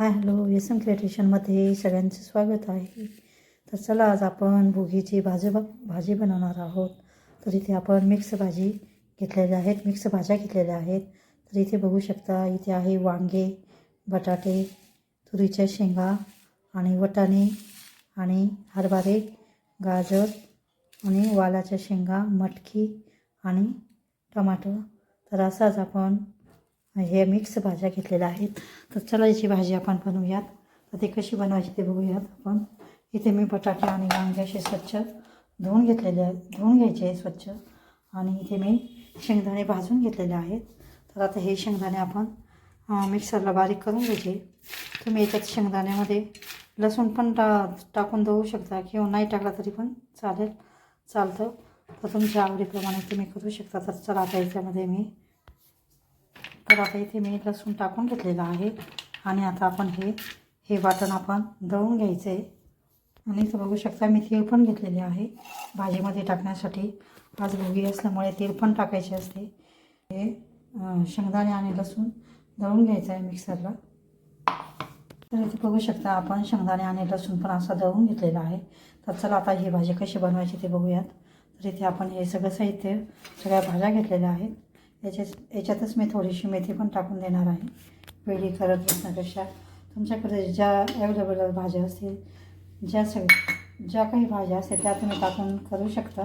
Hi hello. व्यसन क्रिएटेशनमध्ये सगळ्यांचं स्वागत आहे. तर चला आज आपण भोगीची भाजी भाजी बनवणार आहोत. तर इथे आपण मिक्स भाजी घेतलेल्या आहेत. मिक्स भाज्या घेतलेल्या आहेत. तर इथे बघू शकता इथे आहे वांगे बटाटे तुरीच्या शेंगा आणि वटाणे आणि हरभरे गाजर आणि वालाच्या शेंगा मटकी आणि टमाटो तर असाच आपण म्हणजे हे मिक्स भाज्या घेतलेल्या आहेत. तर चला याची भाजी आपण बनवूयात. तर ते कशी बनवायची ते बघूयात आपण. इथे मी बटाटे आणि वांगे असे स्वच्छ धुवून घेतलेले आहेत. धुवून घ्यायचे आहे स्वच्छ. आणि इथे मी शेंगदाणे भाजून घेतलेले आहेत. तर आता हे शेंगदाणे आपण मिक्सरला बारीक करून घ्यायचे. तुम्ही याच्यात शेंगदाण्यामध्ये लसूण पण टा टाकून देऊ शकता किंवा नाही टाकला तरी पण चालेल चालतं. तर तुमच्या आवडीप्रमाणे तुम्ही करू शकता. तर चला आता याच्यामध्ये मी तर आता इथे मी लसूण टाकून घेतलेलं आहे. आणि आता आपण हे हे वाटण आपण दळून घ्यायचं आहे आणि इथं बघू शकता मी तेल पण घेतलेले आहे. भाजीमध्ये टाकण्यासाठी आज भोगी असल्यामुळे तेल पण टाकायचे असते. हे शेंगदाणे आणि लसूण दळून घ्यायचं आहे मिक्सरला. तर इथे बघू शकता आपण शेंगदाणे आणि लसूण पण असं दळून घेतलेलं आहे. तर चला आता ही भाजी कशी बनवायची ते बघूयात. तर इथे आपण हे सगळं साहित्य सगळ्या भाज्या घेतलेल्या आहेत. याच्या याच्यातच मी थोडीशी मेथी पण टाकून देणार आहे. वेळी करत बसण्यापेक्षा तुमच्याकडे ज्या अवेलेबल भाज्या असतील ज्या सग ज्या काही भाज्या असतील त्या तुम्ही टाकून करू शकता.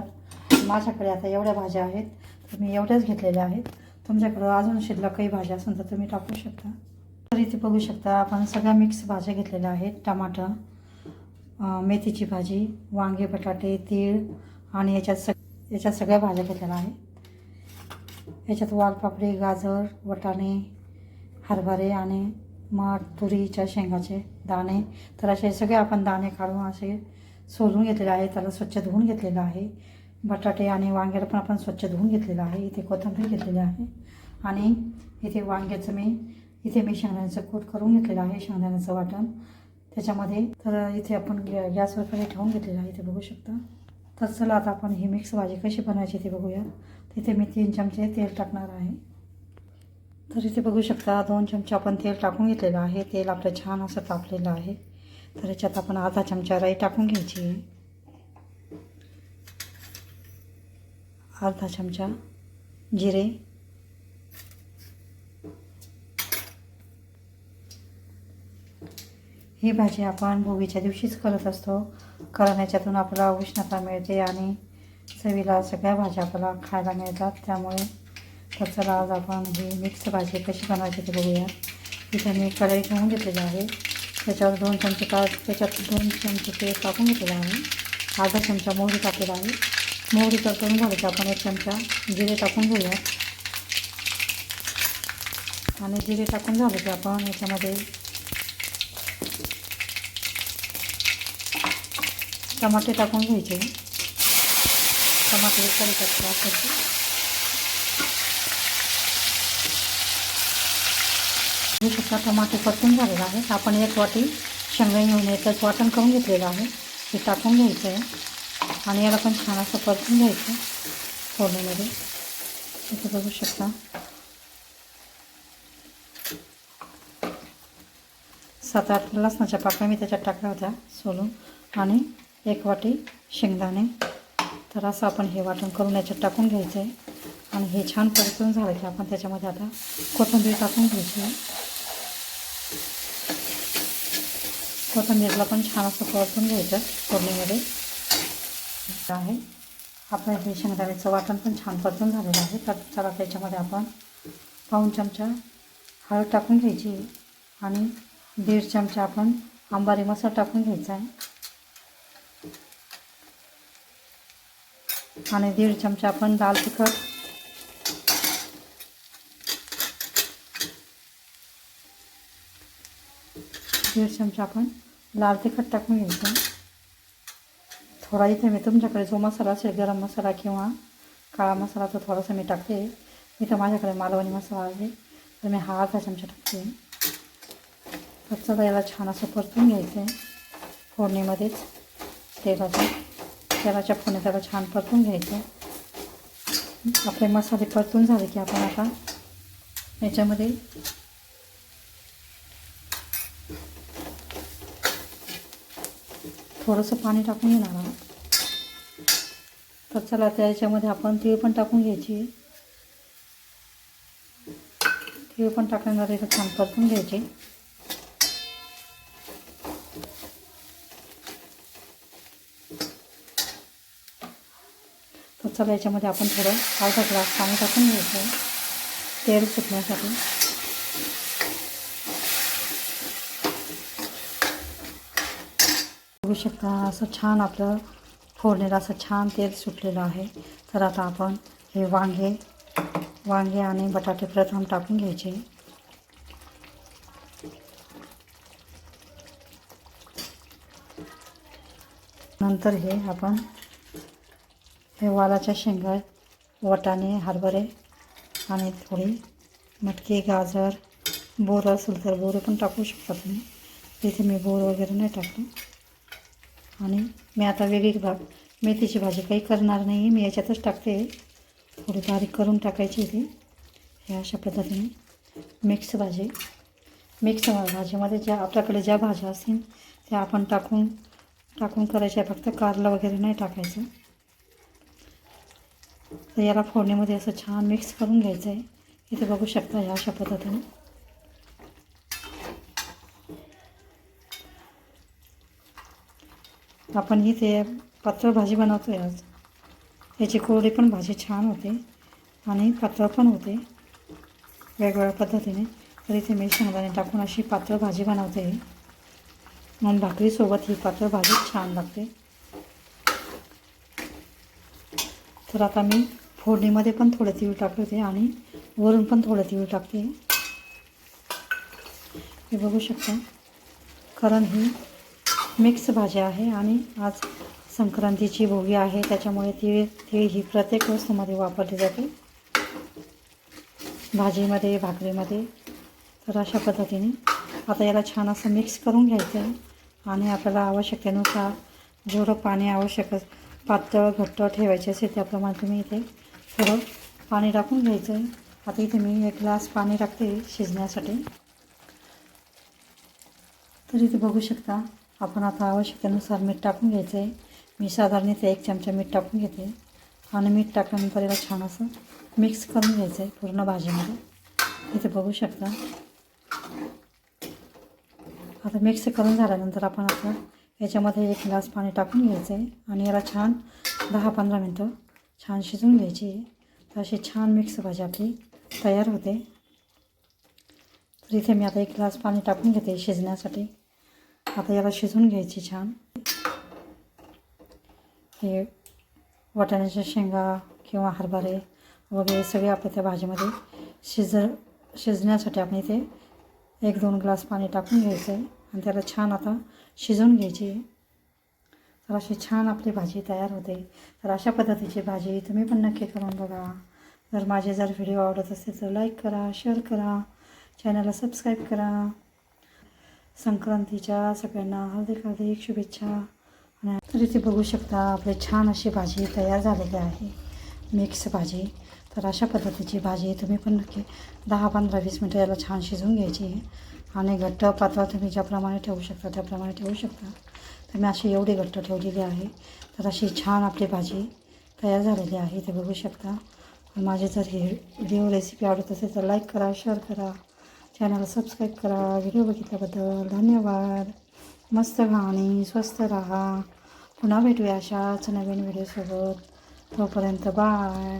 माझ्याकडे आता एवढ्या भाज्या आहेत तर मी एवढ्याच घेतलेल्या आहेत. तुमच्याकडं अजून शिल्लक काही भाज्या असेल तर तुम्ही टाकू शकता. तर इथे बघू शकता आपण सगळ्या मिक्स भाज्या घेतलेल्या आहेत. टमाटर मेथीची भाजी वांगे बटाटे तीळ आणि याच्यात सग याच्यात सगळ्या भाज्या घेतलेल्या आहेत. याच्यात वालपापडी गाजर वटाणे हरभरे आणि मठ तुरीच्या शेंगाचे दाणे. तर असे सगळे आपण दाणे काढून असे सोलून घेतलेले आहे. त्याला स्वच्छ धुवून घेतलेलं आहे. बटाटे आणि वांग्याला पण आपण स्वच्छ धुवून घेतलेलं आहे. इथे कोथिंबीर घेतलेली आहे. आणि इथे वांग्याचं मी इथे मी शेंगदाण्याचं कूट करून घेतलेलं आहे शेंगदाण्याचं वाटण. त्याच्यामध्ये तर इथे आपण गॅ गॅसवर पण ठेवून घेतलेलं आहे. इथे बघू शकता. तर चला आता आपण ही मिक्स भाजी कशी बनवायची ते बघूया. तिथे मी तीन चमचे तेल टाकणार आहे. तर इथे बघू शकता दोन चमचे आपण तेल टाकून घेतलेलं आहे. तेल आपलं छान असं तापलेलं आहे. तर याच्यात आपण अर्धा चमचा राई टाकून घ्यायची. आहे अर्धा चमचा जिरे. ही भाजी आपण भोगीच्या दिवशीच करत असतो. कारण याच्यातून आपल्याला उष्णता मिळते आणि चवीला सगळ्या भाज्या आपल्याला खायला मिळतात. त्यामुळे तर चला आज आपण ही मिक्स भाजी कशी बनवायची ते बघूया. इथे मी कढई घेऊन घेतलेली आहे. त्याच्यावर दोन चमचे का त्याच्यात दोन चमचे ते टाकून घेतलेलं आहे. अर्धा चमचा मोहरी टाकलेला आहे. मोहरी परतून झाली की आपण एक चमचा जिरे टाकून घेऊया. आणि जिरे टाकून झालं की आपण याच्यामध्ये टमाटे टाकून घ्यायचे. टमाटे कढी टाकायचे हे सुद्धा टमाटे परतून झालेलं आहे. आपण एक वाटी शेंगा घेऊन याचं वाटण करून घेतलेलं आहे. हे टाकून घ्यायचं आहे. आणि याला पण छान असं परतून घ्यायचं फोडणीमध्ये. इथे बघू शकता. सात आठ लसणाच्या पाकळ्या मी त्याच्यात टाकल्या होत्या सोलून. आणि एक वाटी शेंगदाणे. तर असं आपण हे वाटण करून याच्यात टाकून घ्यायचं आहे. आणि हे छान परतून झालं की आपण त्याच्यामध्ये आता कोथिंबीर टाकून घ्यायची आहे. कोथिंबीरला पण छान असं परतून घ्यायचं फोडणीमध्ये. आहे. आपलं हे शेंगदाण्याचं वाटण पण छान परतून झालेलं आहे. तर चला त्याच्यामध्ये आपण पाऊण चमचा हळद टाकून घ्यायची आणि दीड चमचा आपण आंबारी मसाला टाकून घ्यायचा आहे. आणि दीड चमचा आपण दाल तिखट. दीड चमचा आपण लाल तिखट टाकून घ्यायचं थोडा इथे मी तुमच्याकडे जो मसाला असेल गरम मसाला किंवा काळा मसाला तो थोडासा मी टाकते. इथं माझ्याकडे मालवणी मसाला आहे. तर मी हा अर्धा चमचा टाकते. तर चला याला छान असं परतून घ्यायचं आहे. फोडणीमध्येच तेलाचं. त्याला चपकोने त्याला छान परतून घ्यायचं. आपले मसाले परतून झाले की आपण आता याच्यामध्ये थोडंसं पाणी टाकून घेणार आहोत. तर चला त्या याच्यामध्ये आपण तीळ पण टाकून घ्यायची. तीळ पण टाकल्यानंतर छान परतून घ्यायची. चला याच्यामध्ये आपण थोडं अर्धा ग्लास पाणी टाकून घ्यायचं तेल सुटण्यासाठी. बघू शकता असं छान आपलं फोडणीला असं छान तेल सुटलेलं आहे. तर आता आपण हे वांगे वांगे आणि बटाटे प्रथम टाकून घ्यायचे. नंतर हे आपण हे वालाच्या शेंगा वाटाणे हरभरे आणि थोडी मटकी गाजर बोरं असेल तर बोरं पण टाकू शकता तुम्ही. इथे मी बोर वगैरे नाही टाकतो आणि मी आता वेगळी भाग मेथीची भाजी काही करणार नाही मी याच्यातच टाकते. थोडी बारीक करून टाकायची इथे ह्या अशा पद्धतीने मिक्स भाजी मिक्स भाजीमध्ये ज्या आपल्याकडे ज्या भाज्या असतील त्या आपण टाकून टाकून करायच्या. फक्त कारलं वगैरे नाही टाकायचं. तर याला फोडणीमध्ये असं छान मिक्स करून घ्यायचं आहे. इथे बघू शकता ह्या अशा पद्धतीने आपण ही ते पातळ भाजी बनवतो आहे आज. याची कोरडी पण भाजी छान होते आणि पातळ पण होते वेगवेगळ्या पद्धतीने. तर इथे मी शेंगदाणे टाकून अशी पातळ भाजी बनवते. मग भाकरीसोबत ही पातळ भाजी छान लागते. तर आता मी फोडणीमध्ये पण थोडं तीळ टाकते आणि वरून पण थोडं तीळ टाकते. हे बघू शकता. कारण ही मिक्स भाजी आहे आणि आज संक्रांतीची भोगी आहे त्याच्यामुळे तीळ तीळ ही प्रत्येक वस्तूमध्ये वापरली जाते. भाजीमध्ये भाकरीमध्ये तर अशा पद्धतीने. आता याला छान असं मिक्स करून घ्यायचं आहे आणि आपल्याला आवश्यकतेनुसार जेवढं पाणी आवश्यक पातळ घट्ट ठेवायचे असेल त्याप्रमाणे तुम्ही इथे थोडं पाणी टाकून घ्यायचं आहे आता इथे मी एक ग्लास पाणी टाकते शिजण्यासाठी. तर इथे बघू शकता आपण आता आवश्यकतेनुसार मीठ टाकून घ्यायचं आहे मी साधारण इथे एक चमचा मीठ टाकून घेते. आणि मीठ टाकल्यानंतर याला छान असं मिक्स करून घ्यायचं आहे पूर्ण भाजीमध्ये. इथे बघू शकता. आता मिक्स करून झाल्यानंतर आपण आता याच्यामध्ये एक ग्लास पाणी टाकून घ्यायचं आहे आणि याला छान दहा पंधरा मिनटं छान शिजवून घ्यायची. तर अशी छान मिक्स भाजी आपली तयार होते. तर इथे मी आता एक ग्लास पाणी टाकून घेते शिजण्यासाठी. आता याला शिजवून घ्यायची छान. हे वाटाण्याच्या शेंगा किंवा हरभरे वगैरे सगळे आपल्या त्या भाजीमध्ये शिज शिजण्यासाठी आपण इथे एक दोन ग्लास पाणी टाकून घ्यायचं आहे आणि त्याला छान आता शिजवून घ्यायची. आहे तर अशी छान आपली भाजी तयार होते. तर अशा पद्धतीची भाजी तुम्ही पण नक्की करून बघा. जर माझे जर व्हिडिओ आवडत असेल तर लाईक करा शेअर करा. चॅनलला सबस्क्राईब करा. संक्रांतीच्या सगळ्यांना हार्दिक हार्दिक शुभेच्छा. आणि तर इथे बघू शकता आपली छान अशी भाजी तयार झालेली आहे. मिक्स भाजी. तर अशा पद्धतीची भाजी तुम्ही पण नक्की दहा पंधरा वीस मिनटं याला छान शिजवून घ्यायची. आणि घट्ट पातळ तुम्ही ज्याप्रमाणे ठेवू शकता त्याप्रमाणे ठेवू शकता. तर मी अशी एवढी घट्ट ठेवलेली आहे. तर अशी छान आपली भाजी तयार झालेली आहे. ते बघू शकता. माझे जर हे व्हिडिओ रेसिपी आवडत असेल तर लाईक करा शेअर करा. चॅनलला सबस्क्राईब करा. व्हिडिओ बघितल्याबद्दल धन्यवाद. मस्त खा आणि स्वस्त राहा. पुन्हा भेटूया अशाच नवीन व्हिडिओसोबत तोपर्यंत बाय